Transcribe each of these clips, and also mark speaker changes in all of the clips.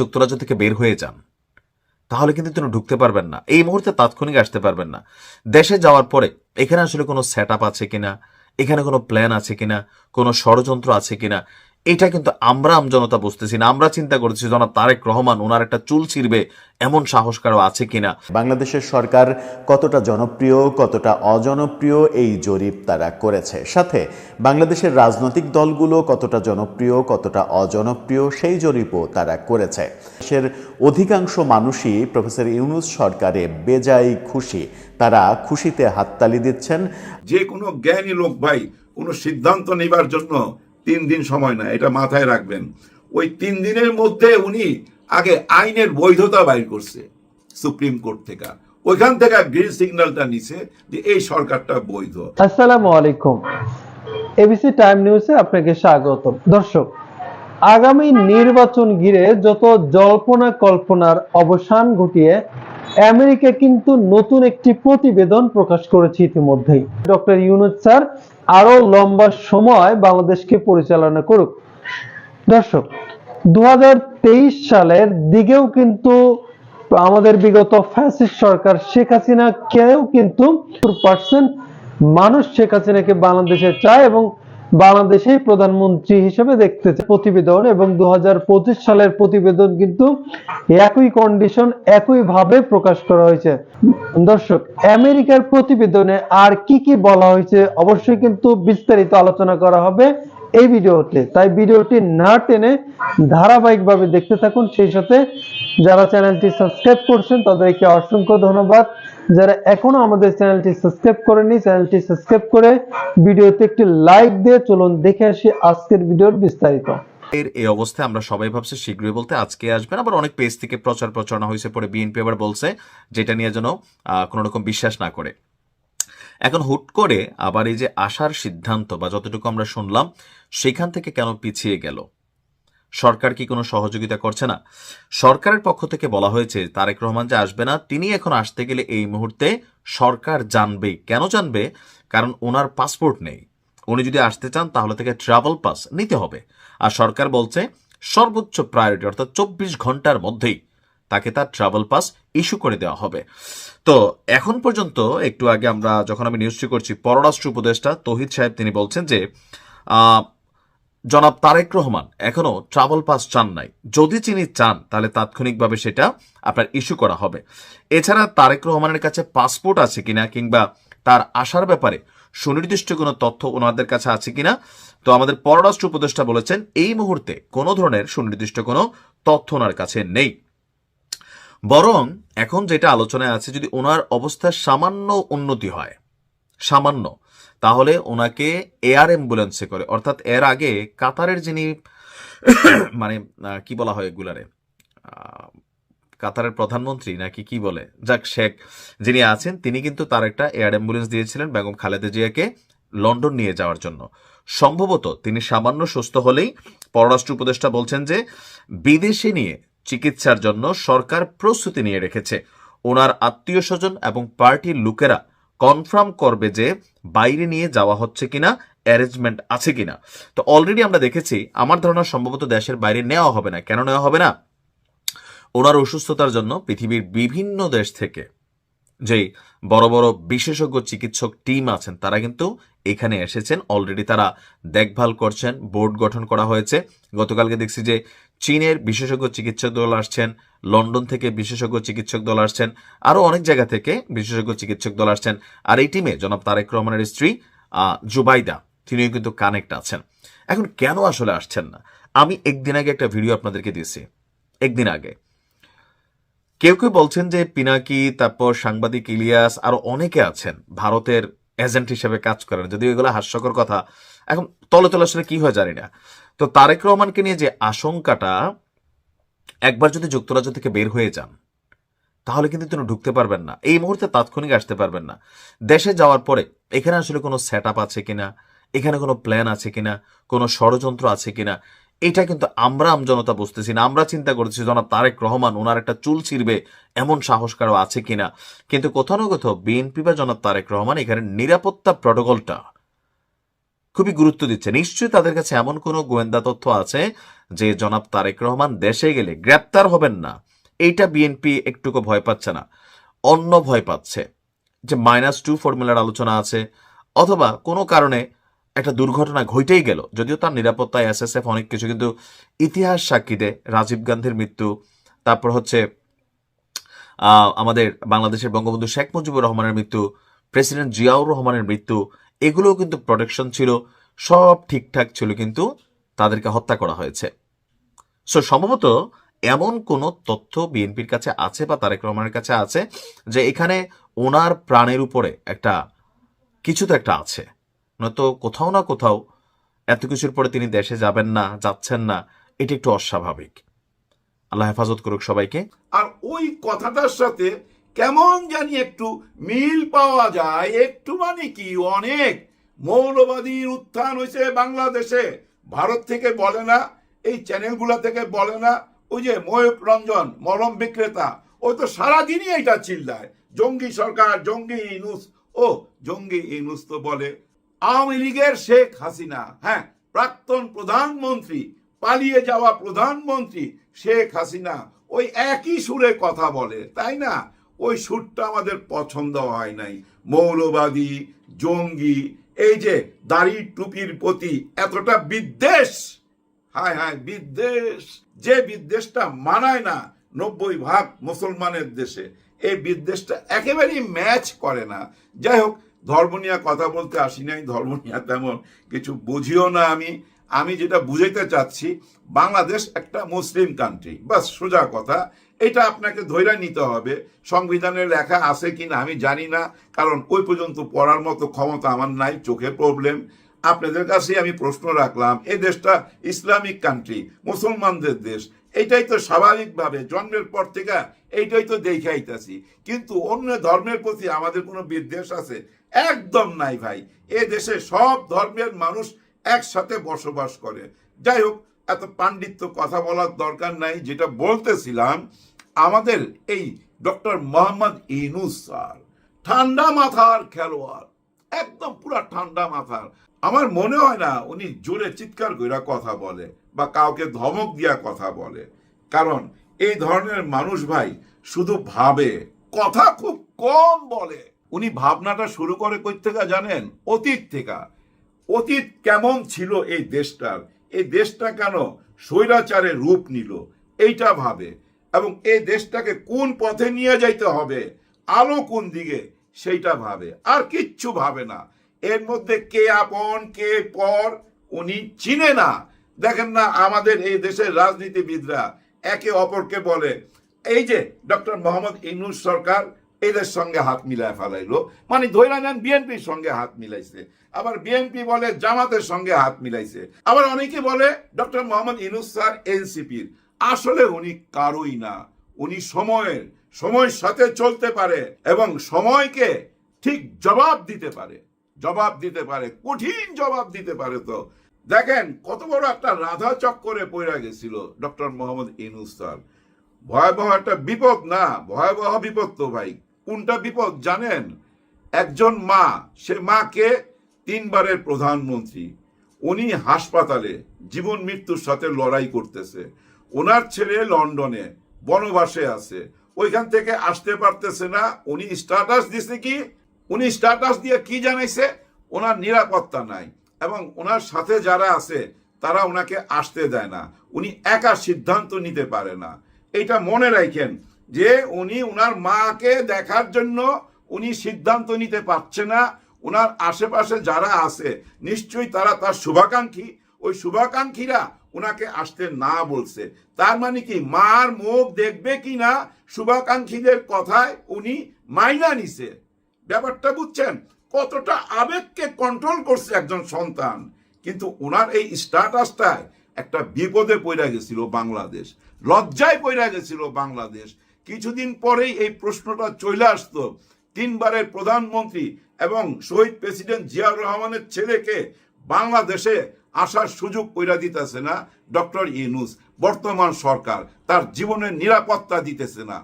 Speaker 1: যুক্তরাজ্য থেকে বের হয়ে যান। তাহলে কিন্তু তিনি ঢুকতে পারবেন না। এই মুহূর্তে তাৎক্ষণিক আসতে পারবেন না। দেশে যাওয়ার পরে এখানে আসলে কোনো সেট আছে কিনা? এখানে কোনো প্ল্যান আছে কিনা? কোনো ষড়যন্ত্র আছে কিনা? এটা কিন্তু আমরা আমজনতা বুঝতেছি না। আমরা চিন্তা করতেছি জনাব তারেক রহমান ওনার একটা চুল ছিঁড়বে এমন সাহস কারও আছে কিনা?
Speaker 2: বাংলাদেশের সরকার কতটা জনপ্রিয় কতটা অজনপ্রিয় এই জরিপ তারা করেছে। সাথে বাংলাদেশের রাজনৈতিক দলগুলো কতটা জনপ্রিয় কতটা অজনপ্রিয় সেই জরিপও তারা করেছে। দেশের অধিকাংশ মানুষই প্রফেসর ইউনুস সরকারে বেজাই খুশি। তারা খুশিতে হাততালি দিচ্ছেন।
Speaker 3: যে কোনো জ্ঞানী লোক ভাই কোনো সিদ্ধান্ত নেবার জন্য তিন দিন সময় না এটা মাথায় রাখবেন। ওই তিন দিনের মধ্যে উনি আগে আইনের বৈধতা বাইর করছে সুপ্রিম কোর্ট থেকে। ওইখান থেকে গ্রিন সিগন্যালটা নিছে যে এই সরকারটা বৈধ।
Speaker 4: আসসালামু আলাইকুম। এবিসি টাইম নিউজে আপনাকে স্বাগত দর্শক, আগামী নির্বাচন ঘিরে যত জল্পনা কল্পনার অবসান ঘটিয়ে আমেরিকা কিন্তু নতুন একটি প্রতিবেদন প্রকাশ করেছে ইতিমধ্যেই। ডক্টর ইউনুস স্যার আরও লম্বা সময় বাংলাদেশকে পরিচালনা করুক। দর্শক দু হাজার তেইশ সালের দিকেও কিন্তু আমাদের বিগত ফ্যাসিস্ট সরকার শেখ হাসিনা কেউ কিন্তু মানুষ শেখ হাসিনাকে বাংলাদেশে চায় এবং বাংলাদেশেই প্রধানমন্ত্রী হিসেবে দেখতে প্রতিবেদন এবং দু হাজার পঁচিশ সালের প্রতিবেদন কিন্তু একই কন্ডিশন একই ভাবে প্রকাশ করা হয়েছে। দর্শক, আমেরিকার প্রতিবেদনে আর কি কি বলা হয়েছে অবশ্যই কিন্তু বিস্তারিত আলোচনা করা হবে এই ভিডিওতে। তাই ভিডিওটি না টেনে ধারাবাহিকভাবে দেখতে থাকুন। সেই সাথে যারা চ্যানেলটি সাবস্ক্রাইব করছেন, তাদেরকে অসংখ্য ধন্যবাদ। যারা এখনও আমাদের চ্যানেলটি সাবস্ক্রাইব করেনি চ্যানেলটি সাবস্ক্রাইব করে ভিডিওতে একটি লাইক দিয়ে চলুন দেখে আসি আজকের ভিডিওর বিস্তারিত।
Speaker 1: এর এই অবস্থায় আমরা সবাই ভাবছি, শীঘ্রই বলতে আজকে আসবেন। আবার অনেক পেজ থেকে প্রচার প্রচারণা হয়েছে পরে বিএনপি আবার বলছে, যেটা নিয়ে যেন কোনো রকম বিশ্বাস না করে। এখন হুট করে আবার এই যে আসার সিদ্ধান্ত বা যতটুকু আমরা শুনলাম, সেখান থেকে কেন পিছিয়ে গেল? সরকার কি কোনো সহযোগিতা করছে না? সরকারের পক্ষ থেকে বলা হয়েছে, তারেক রহমান যে আসবে না, তিনি এখন আসতে গেলে এই মুহূর্তে সরকার জানবেই কেন জানবে? কারণ ওনার পাসপোর্ট নেই। উনি যদি আসতে চান, তাহলে থেকে ট্রাভেল পাস নিতে হবে। আর সরকার বলছে, সর্বোচ্চ প্রায়োরিটি অর্থাৎ চব্বিশ ঘণ্টার মধ্যেই তাকে তার ট্রাভেল পাস ইস্যু করে দেওয়া হবে। তো এখন পর্যন্ত, একটু আগে আমরা যখন আমি নিউজটি করছি, পররাষ্ট্র উপদেষ্টা তহিদ সাহেব তিনি বলছেন যে জনাব তারেক রহমান এখনও ট্রাভেল পাস চান নাই। যদি তিনি চান, তাহলে তাৎক্ষণিকভাবে সেটা আপনার ইস্যু করা হবে। এছাড়া তারেক রহমানের কাছে পাসপোর্ট আছে কিনা কিংবা তার আসার ব্যাপারে সুনির্দিষ্ট কোনো তথ্য ওনাদের কাছে আছে কিনা, তো আমাদের পররাষ্ট্র উপদেষ্টা বলেছেন, এই মুহূর্তে কোনো ধরনের সুনির্দিষ্ট কোনো তথ্য ওনার কাছে নেই। বরং এখন যেটা আলোচনায় আছে, যদি ওনার অবস্থার সামান্য উন্নতি হয় সামান্য। তাহলে ওনাকে এয়ার অ্যাম্বুলেন্সে করে, অর্থাৎ এর আগে কাতারের যিনি মানে কি বলা হয় এগুলারে কাতারের প্রধানমন্ত্রী নাকি কি বলে, যাক শেখ, যিনি আছেন, তিনি কিন্তু তার একটা এয়ার অ্যাম্বুলেন্স দিয়েছিলেন বেগম খালেদা জিয়াকে লন্ডন নিয়ে যাওয়ার জন্য। সম্ভবত তিনি সামান্য সুস্থ হলেই পররাষ্ট্র উপদেষ্টা বলছেন যে, বিদেশে নিয়ে চিকিৎসার জন্য সরকার প্রস্তুতি নিয়ে রেখেছে। ওনার আত্মীয় স্বজন এবং পার্টির লোকেরা কনফার্ম করবে যে বাইরে নিয়ে যাওয়া হচ্ছে কিনা, অ্যারেঞ্জমেন্ট আছে কিনা। তো অলরেডি আমরা দেখেছি, আমার ধারণা সম্ভবত দেশের বাইরে নেওয়া হবে না। কেন নেওয়া হবে না? ওনার অসুস্থতার জন্য পৃথিবীর বিভিন্ন দেশ থেকে যেই বড় বড় বিশেষজ্ঞ চিকিৎসক টিম আছেন, তারা কিন্তু এখানে এসেছেন। অলরেডি তারা দেখভাল করছেন, বোর্ড গঠন করা হয়েছে। গতকালকে দেখছি যে চীনের বিশেষজ্ঞ চিকিৎসক দল আসছেন। লন্ডন থেকে বিশেষজ্ঞ চিকিৎসক দল আসছেন, আরও অনেক জায়গা থেকে বিশেষজ্ঞ চিকিৎসক দল আসছেন, আর এই টিমে জনাব তারেক রহমানের স্ত্রী জুবাইদা, তিনিও কিন্তু কানেক্ট আছেন। এখন কেন আসলে আসছেন না? আমি একদিন আগে একটা ভিডিও আপনাদেরকে দিয়েছি, একদিন আগে। কেউ কেউ বলছেন যে পিনাকি, তারপর সাংবাদিক ইলিয়াস আরও অনেকে আছেন, ভারতের এজেন্ট হিসেবে কাজ করেন, যদিও এগুলো হাস্যকর কথা। এখন তলে তলে আসলে কি হয় জানি না। তো তারেক রহমানকে নিয়ে যে আশঙ্কাটা একবার যদি যুক্তরাজ্য থেকে বের হয়ে যান, তাহলে কিন্তু তিনি ঢুকতে পারবেন না। এই মুহূর্তে তাৎক্ষণিক আসতে পারবেন না। দেশে যাওয়ার পরে এখানে আসলে কোনো সেট আছে কিনা, এখানে কোনো প্ল্যান আছে কিনা, কোনো ষড়যন্ত্র আছে কিনা, এটা কিন্তু আমরা আমজনতা বুঝতেছি না। আমরা চিন্তা করতেছি, জনাব তারেক রহমান ওনার একটা চুল ছিঁড়বে এমন সাহস কারও আছে কিনা? কিন্তু কোথাও না কোথাও বিএনপি বা জনাব তারেক রহমান এখানে নিরাপত্তা প্রটোকলটা খুবই গুরুত্ব দিচ্ছে। নিশ্চয়ই তাদের কাছে এমন কোনো গোয়েন্দা তথ্য আছে যে জনাব তারেক রহমান দেশে গেলে গ্রেপ্তার হবেন না? এইটা বিএনপি একটুকু ভয় পাচ্ছে না। অন্য ভয় পাচ্ছে যে মাইনাস টু ফর্মুলার আলোচনা আছে, অথবা কোনো কারণে একটা দুর্ঘটনা ঘটেই গেল। যদিও তার নিরাপত্তায় এসএসএফ অনেক কিছু, কিন্তু ইতিহাস সাক্ষী দেয় রাজীব গান্ধীর মৃত্যু, তারপর হচ্ছে আমাদের বাংলাদেশের বঙ্গবন্ধু শেখ মুজিবুর রহমানের মৃত্যু, প্রেসিডেন্ট জিয়াউর রহমানের মৃত্যু এগুলোও কিন্তু প্রোটেকশন ছিল, সব ঠিকঠাক ছিল কিন্তু তাদেরকে হত্যা করা হয়েছে। সো সম্ভবত এমন কোনো তথ্য বিএনপির কাছে আছে বা তারেক রহমানের কাছে আছে যে এখানে ওনার প্রাণের উপরে একটা, কিছু তো একটা আছে। নয়তো কোথাও না কোথাও এত কিছুর পরে তিনি দেশে যাবেন না, যাচ্ছেন না, এটি একটু অস্বাভাবিক। আল্লাহ হেফাজত করুক সবাইকে।
Speaker 3: আর ওই কথাটার সাথে কেমন জানি একটু মিল পাওয়া যায়, একটু মানে কি অনেক। মৌলবাদীর উত্থান হয়েছে বাংলাদেশে। ভারত থেকে বলে না, এই চ্যানেলগুলো থেকে বলে না। ওই যে ময়ূক রঞ্জন মলম বিক্রেতা, ও তো সারাদিনই এটা চিল্লায়। জঙ্গি সরকার, জঙ্গি ইনুস, ও জঙ্গি ইনুস তো বলে। আওয়ামী লীগের শেখ হাসিনা হ্যাঁ প্রাক্তন প্রধানমন্ত্রী, পালিয়ে যাওয়া প্রধানমন্ত্রী শেখ হাসিনা, ওই একই সুরে কথা বলে, তাই না? ওই সুরটা আমাদের পছন্দ হয় নাই। মৌলবাদী, জঙ্গি, এই যে দাড়ি টুপির প্রতি এতটা বিদ্বেষ। হায় হায়, বিদ্বেষ। যে বিদ্বেষটা মানায় না নব্বই ভাগ মুসলমানের দেশে, এই বিদ্বেষটা একেবারেই ম্যাচ করে না। যাই হোক, ধর্ম নিয়ে কথা বলতে আসি নাই, ধর্ম নিয়ে তেমন কিছু বুঝিও না আমি। আমি যেটা বুঝাইতে চাচ্ছি, বাংলাদেশ একটা মুসলিম কান্ট্রি বাস, সোজা কথা। এটা আপনাকে ধৈর্য নিতে হবে, সংবিধানে লেখা আছে কিনা আমি জানি না, কারণ ওই পর্যন্ত পড়ার মতো ক্ষমতা আমার নাই, চোখে প্রবলেম আপনাদের কাছে আমি প্রশ্ন রাখলাম, এই দেশটা ইসলামিক কান্ট্রি মুসলমানদের দেশ। এটাই তো স্বাভাবিকভাবে, জন্মের পর থেকে এইটাই তো দেখাইতেছি। কিন্তু অন্য ধর্মের প্রতি আমাদের কোনো বিদ্বেষ আছে? একদম নাই ভাই। এ দেশে সব ধর্মের মানুষ একসাথে বসবাস করে। যাই হোক, এত পাণ্ডিত্য কথা বলার দরকার নাই। যেটা বলতেছিলাম, আমাদের এই ডক্টর মোহাম্মদ ইনুস স্যার, ঠান্ডা মাথার খেলোয়াড়, একদম পুরা ঠান্ডা মাথার। আমার মনে হয় না উনি জোরে চিৎকার কইরা কথা বলে বা কাউকে ধমক দিয়া কথা বলে। কারণ এই ধরনের মানুষ ভাই শুধু ভাবে, কথা খুব কম বলে। উনি ভাবনাটা শুরু করে কই থেকে জানেন? অতীত থেকে। অতীত কেমন ছিল এই দেশটার? এই দেশটা কেন স্বৈরাচারের রূপ নিল? এইটা ভাবে। এবং এই দেশটাকে কোন পথে নিয়ে যাইতে হবে? আলো কোন দিকে? সেইটা ভাবে। আর কিচ্ছু ভাবে না। এর মধ্যে কে আপন, কে পর, উনি চিনে না। দেখেন না, আমাদের এই দেশের রাজনীতিবিদরা একে অপরকে বলে, এই যে, ডক্টর মোহাম্মদ ইনুস সরকার এদের সঙ্গে হাত মিলায় ফেলাইলো। মানে ধৈরা নেন, বিএনপির সঙ্গে হাত মিলাইছে। আবার বিএনপি বলে জামাতের সঙ্গে হাত মিলাইছে। আবার অনেকে বলে ডক্টর মোহাম্মদ ইনুস স্যার এনসিপির। আসলে উনি কারোই না। উনি সময়ের সময়ের সাথে চলতে পারে এবং সময়কে ঠিক জবাব দিতে পারে। জবাব দিতে পারে, কঠিন জবাব দিতে পারে তো। দেখেন কত বড় একটা রাধা চক্করে পড়ে গেছিল ডক্টর মোহাম্মদ ইনুস স্যার। ভয়াবহ একটা বিপদ না, ভয়াবহ বিপদ তো ভাই। কোনটা বিপদ, জানেন? একজন মা, সে মাকে তিনবারের প্রধানমন্ত্রী। উনি হাসপাতালে জীবন মৃত্যুর সাথে লড়াই করতেছে। ওনার ছেলে লন্ডনে, বনবাসে আছে। ওইখান থেকে আসতে পারতেছে না। উনি স্ট্যাটাস দিছে কি? উনি স্ট্যাটাস দিয়ে কি জানাইছে? ওনার নিরাপত্তা নাই এবং ওনার সাথে যারা আছে, তারা ওনাকে আসতে দেয় না। উনি একা সিদ্ধান্ত নিতে পারে না। এটা মনে রাখেন যে উনি ওনার মাকে দেখার জন্য উনি সিদ্ধান্ত নিতে পারছে না। ওনার আশেপাশে যারা আছে, নিশ্চয়ই তারা তার শুভাকাঙ্ক্ষী। ওই শুভাকাঙ্ক্ষীরা ওনাকে আসতে না বলছে। তার মানে কি, মার মুখ দেখবে কি না শুভাকাঙ্ক্ষীদের কথায় উনি মাইনা নিছে। ব্যাপারটা বুঝছেন? কতটা আবেগকে কন্ট্রোল করছে একজন সন্তান। কিন্তু ওনার এই স্ট্যাটাসটায় একটা বিপদে পড়ে গেছিল বাংলাদেশ। লজ্জায় পড়ে গেছিল বাংলাদেশ। কিছুদিন পরেই এই প্রশ্নটা চলে আসতো। তিনবারের প্রধানমন্ত্রী এবং শহীদ প্রেসিডেন্ট জিয়াউর রহমানের ছেলেকে বাংলাদেশে আসার সুযোগ কইরা দিতেছে না ডক্টর ইনুস বর্তমান সরকার তার জীবনের নিরাপত্তা দিতেছে না।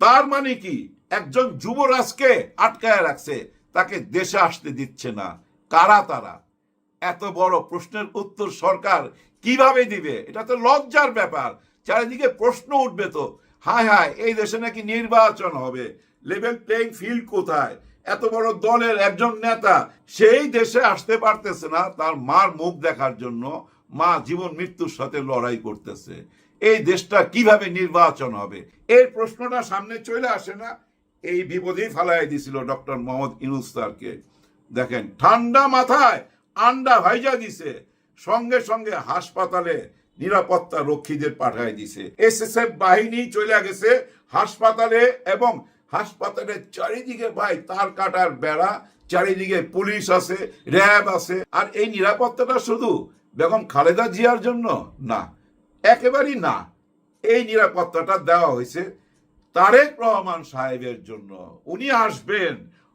Speaker 3: তার মানে কি? একজন যুবরাজকে আটকায় রাখছে, তাকে দেশে আসতে দিচ্ছে না। কারা তারা? এত বড় প্রশ্নের উত্তর সরকার কীভাবে দিবে? এটা তো লজ্জার ব্যাপার। চারিদিকে প্রশ্ন উঠবে তো। হায় হায়, এই দেশে নাকি নির্বাচন হবে। লেভেল প্লেইং ফিল্ড কোথায়? এত বড় দলের একজন নেতা সেই দেশে আসতে পারতেছে না, তার মার মুখ দেখার জন্য মা জীবন মৃত্যুর সাথে লড়াই করতেছে। এই দেশটা কীভাবে নির্বাচন হবে? এই প্রশ্নটা সামনে চলে আসে না, এই বিপদেই ফালাই দিছিল ডক্টর মোহাম্মদ ইনুস স্যারকে। দেখেন, ঠান্ডা মাথায় আন্ডা ভাইজা দিছে। সঙ্গে সঙ্গে হাসপাতালে নিরাপত্তা রক্ষীদের পাঠায় দিছে। এসএসএফ বাহিনী চলে গেছে হাসপাতালে এবং হাসপাতালের চারিদিকে ভাই তার কাটার বেড়া, চারিদিকে পুলিশ আছে, র্যাব আছে। আর এই নিরাপত্তাটা শুধু বেগম খালেদা জিয়ার জন্য না, একেবারেই না, এই নিরাপত্তাটা দেওয়া হয়েছে তারেক রহমান সাহেবের জন্য। উনি আসবেন,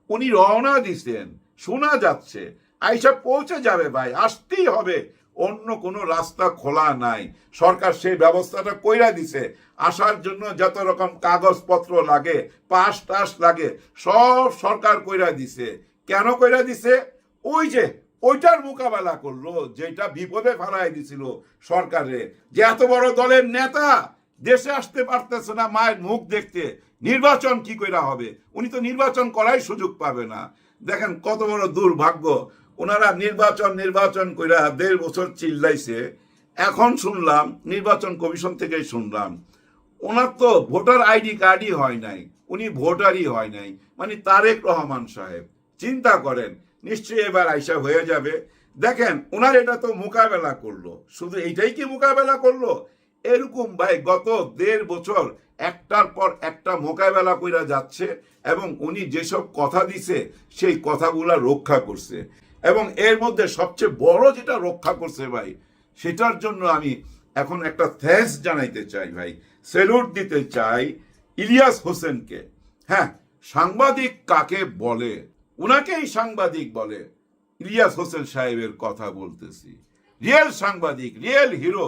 Speaker 3: উনি রওনা দিছেন, শোনা যাচ্ছে, আইসা পৌঁছে যাবে ভাই, আসতেই হবে। অন্য কোনো রাস্তা খোলা নাই। সরকার সেই ব্যবস্থাটা কইরা দিছে। আসার জন্য যত রকম কাগজপত্র লাগে, পাস টাস লাগে, সব সরকার কইরা দিছে। কেন কইরা দিছে? ওই যে, ওইটার মোকাবেলা করল, যেটা বিপদে ফেলাই দিছিল সরকারে। যে এত বড় দলের নেতা, দেশে আসতে পারতেছে না মায়ের মুখ দেখতে। নির্বাচন কি কইরা হবে? উনি তো নির্বাচন করাই সুযোগ পাবে না। দেখেন কত বড় দুর্ভাগ্য। ওনারা নির্বাচন নির্বাচন কইরা দেড় বছর চিল্লাইছে। এখন শুনলাম, নির্বাচন কমিশন থেকেই শুনলাম। ওনার তো ভোটার আইডি কার্ডই হয় নাই, উনি ভোটারই হয় নাই। মানে তারেক রহমান সাহেব, চিন্তা করেন, নিশ্চয়ই এবার আইসা হয়ে যাবে। দেখেন, ওনার এটা তো মোকাবেলা করল। শুধু এইটাই কি মোকাবেলা করল? এরকম ভাই গত দেড় বছর একটার পর একটা মোকাবেলা কইরা যাচ্ছে এবং উনি যেসব কথা দিছে, সেই কথাগুলা রক্ষা করছে। এবং এর মধ্যে সবচেয়ে বড় যেটা রক্ষা করছে ভাই, সেটার জন্য আমি এখন একটা থ্যাঙ্কস জানাইতে চাই ভাই। সেলুট দিতে চাই ইলিয়াস হোসেনকে। হ্যাঁ সাংবাদিক কাকে বলে? উনাকেই সাংবাদিক বলে। ইলিয়াস হোসেন সাহেবের কথা বলতেছি। রিয়েল সাংবাদিক, রিয়েল হিরো।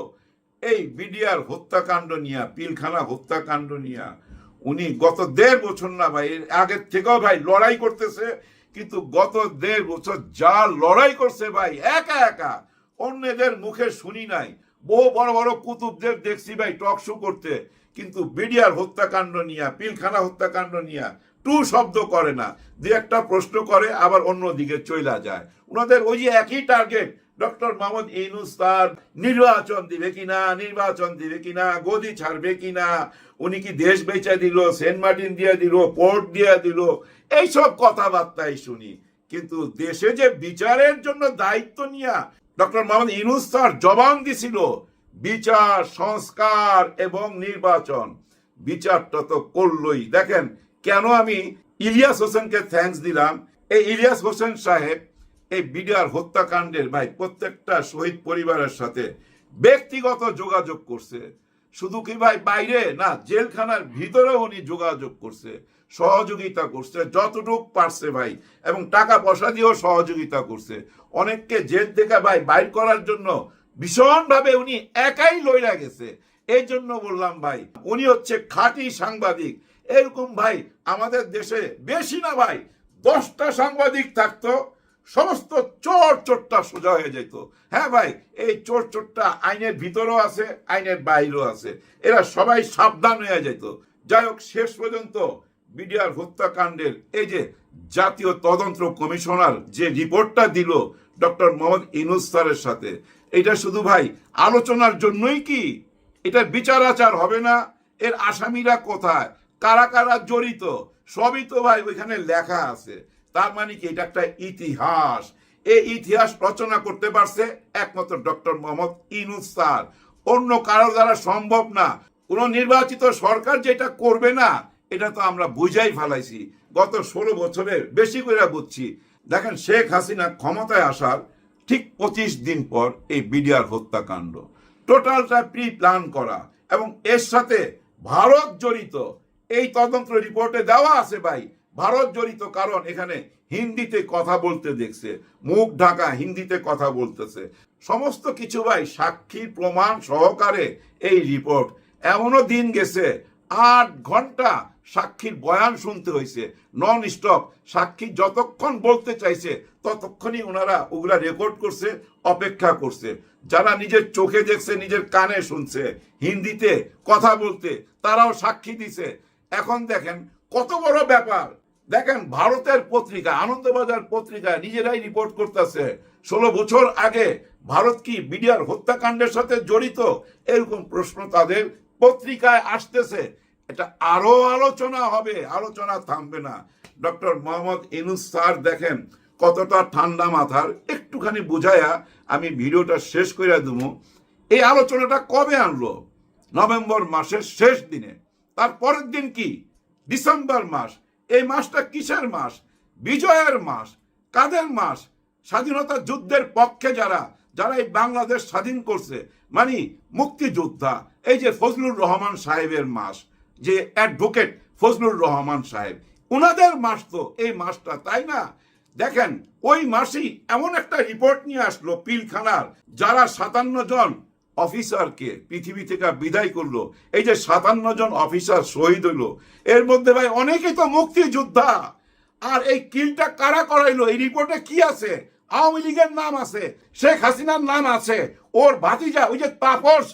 Speaker 3: এই বিডিআর হত্যাকাণ্ড নিয়া, পিলখানা হত্যাকাণ্ড নিয়া, উনি গত দেড় বছর না ভাই আগের থেকেও ভাই লড়াই করতেছে কিন্তু গত দেড় বছর যা লড়াই করছে ভাই, একা একা, অন্যদের মুখে শুনি নাই। বহু বড় বড় কুতুবদের দেখছি ভাই, টক শো করতে। কিন্তু বিডিআর হত্যাকাণ্ড নিয়া, পিলখানা হত্যাকাণ্ড নিয়া, টু শব্দ করে না। দু একটা প্রশ্ন করে, আবার অন্য দিকে চইলা যায়। ওনাদের ওই যে একই টার্গেট ডক্টর মোহাম্মদ ইনুস তার নির্বাচন দিবে কিনা, নির্বাচন দিবে কিনা, গদি ছাড়বে কিনা, উনি কি দেশ বেচে দিল, সেন্ট মার্টিন দিয়ে দিল, পোর্ট দিয়ে দিল এইসব কথাবার্তাই শুনি। কিন্তু দেশে যে বিচারের জন্য দায়িত্ব নিয়া ডক্টর মোহাম্মদ ইনুস স্যার জবান দিছিল, বিচার, সংস্কার এবং নির্বাচন, বিচারটা তো করলই। দেখেন, কেন আমি ইলিয়াস হোসেনকে থ্যাঙ্কস দিলাম? এই ইলিয়াস হোসেন সাহেব এই বিডিআর হত্যাকাণ্ডের ভাই প্রত্যেকটা শহীদ পরিবারের সাথে ব্যক্তিগত যোগাযোগ করছে। শুধু কি ভাই বাইরে? না, জেলখানার ভিতরেও উনি যোগাযোগ করছে। সহযোগিতা করছে, যতটুক পারছে ভাই। এবং টাকা পয়সা দিয়েও সহযোগিতা করছে। অনেককে জেল থেকে ভাই বাইর করার জন্য ভীষণভাবে উনি একাই লইরা গেছে। এই জন্য বললাম ভাই, উনি হচ্ছে খাঁটি সাংবাদিক। এরকম ভাই আমাদের দেশে বেশি না ভাই, দশটা সাংবাদিক থাকতো, সমস্ত চোর চোরটা সোজা হয়ে যেত। হ্যাঁ ভাই, এই চোর চোরটা আইনের ভিতরেও আছে, আইনের বাইরেও আছে। এরা সবাই সাবধান হয়ে যেত। যাই হোক, শেষ পর্যন্ত বিডিআর হত্যাকাণ্ডের এই যে জাতীয় তদন্ত কমিশনার যে রিপোর্টটা দিল ডক্টর মোহাম্মদ ইনুস স্যারের সাথে, এটা শুধু ভাই আলোচনার জন্যই কি? এটা বিচার আচার হবে না? এর আসামিরা কোথায়? কারা কারা জড়িত? সবই তো ভাই ওইখানে লেখা আছে। তার মানে কি এটা একটা ইতিহাস? এই ইতিহাস রচনা করতে পারছে একমাত্র ডক্টর মোহাম্মদ ইনুস স্যার। অন্য কারও দ্বারা সম্ভব না। কোন নির্বাচিত সরকার যেটা করবে না এটা তো আমরা বুঝাই ফেলাইছি। গত ষোলো বছরের বেশি করে বুঝছি। দেখেন, শেখ হাসিনা ক্ষমতায় আসার ঠিক পঁচিশ দিন পর এই বিডিআর হত্যাকাণ্ড। টোটালটা প্রি প্ল্যান করা এবং এর সাথে ভারত জড়িত। এই তদন্ত রিপোর্টে দেওয়া আছে ভাই, ভারত জড়িত কারণ এখানে হিন্দিতে কথা বলতে দেখছে, মুখ ঢাকা হিন্দিতে কথা বলতেছে। সমস্ত কিছু ভাই সাক্ষীর প্রমাণ সহকারে এই রিপোর্ট। এমনও দিন গেছে, আট ঘণ্টা সাক্ষীর বয়ান শুনতে হয়েছে নন স্টপ সাক্ষী যতক্ষণ বলতে চাইছে, ততক্ষণই ওনারা ওগুলা রেকর্ড করছে, অপেক্ষা করছে। যারা নিজের চোখে দেখছে, নিজের কানে শুনছে, হিন্দিতে কথা বলতে, তারাও সাক্ষী দিছে। এখন দেখেন, কত বড় ব্যাপার। দেখেন, ভারতের পত্রিকা, আনন্দবাজার পত্রিকা নিজেরাই রিপোর্ট করতেছে, ষোলো বছর আগে ভারত কি বিডিআর হত্যাকাণ্ডের সাথে জড়িত? এরকম প্রশ্ন তাদের পত্রিকায় আসতেছে। এটা আরও আলোচনা হবে, আলোচনা থামবে না। ডক্টর মোহাম্মদ ইনুস স্যার দেখেন কতটা ঠান্ডা মাথার। একটুখানি বুঝায়া আমি ভিডিওটা শেষ করে দেবো। এই আলোচনাটা কবে আনলো? নভেম্বর মাসের শেষ দিনে। তার পরের দিন কি? ডিসেম্বর মাস। এই মাসটা কিসের মাস? বিজয়ের মাস। কাদের মাস? স্বাধীনতা যুদ্ধের পক্ষে যারা যারা এই বাংলাদেশ স্বাধীন করছে মানে মুক্তিযোদ্ধা, এই যে ফজলুর রহমান সাহেবের মাস। যে অ্যাডভোকেট ফজলুর রহমান সাহেব, উনাদের মাস তো, এই মাসটা, তাই না? দেখেন, ওই মাসেই এমন একটা রিপোর্ট নিয়ে আসলো পিলখানার, যারা সাতান্ন জন অফিসারকে পৃথিবী থেকে বিদায় করল। এই যে সাতান্ন জন অফিসার শহীদ হইল, এর মধ্যে ভাই অনেকেই তো মুক্তিযোদ্ধা। আর এই কিলটা কারা করাইলো? এই রিপোর্টে কি আছে? আওয়ামী লীগের নাম আছে, শেখ হাসিনার নাম আছে, ওর ভাতিজা, ওই যে তাপস,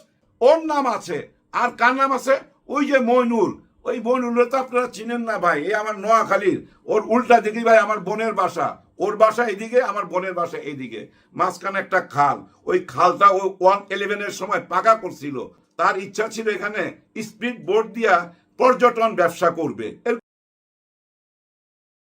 Speaker 3: ওর নাম আছে। আর কার নাম আছে? ওই যে মইনুল, ওই মইনুল তো আপনারা চিনেন না ভাই, এই আমার নোয়াখালীর। ওর উল্টা দিকে ভাই আমার বোনের বাসা, ওর বাসা এদিকে, আমার বোনের বাসা এইদিকে মাঝখানে একটা খাল, ওই খালটা ও ওয়ান ইলেভেনের সময় পাকা করছিল। তার ইচ্ছা ছিল এখানে স্পিড বোর্ড দিয়া পর্যটন ব্যবসা করবে।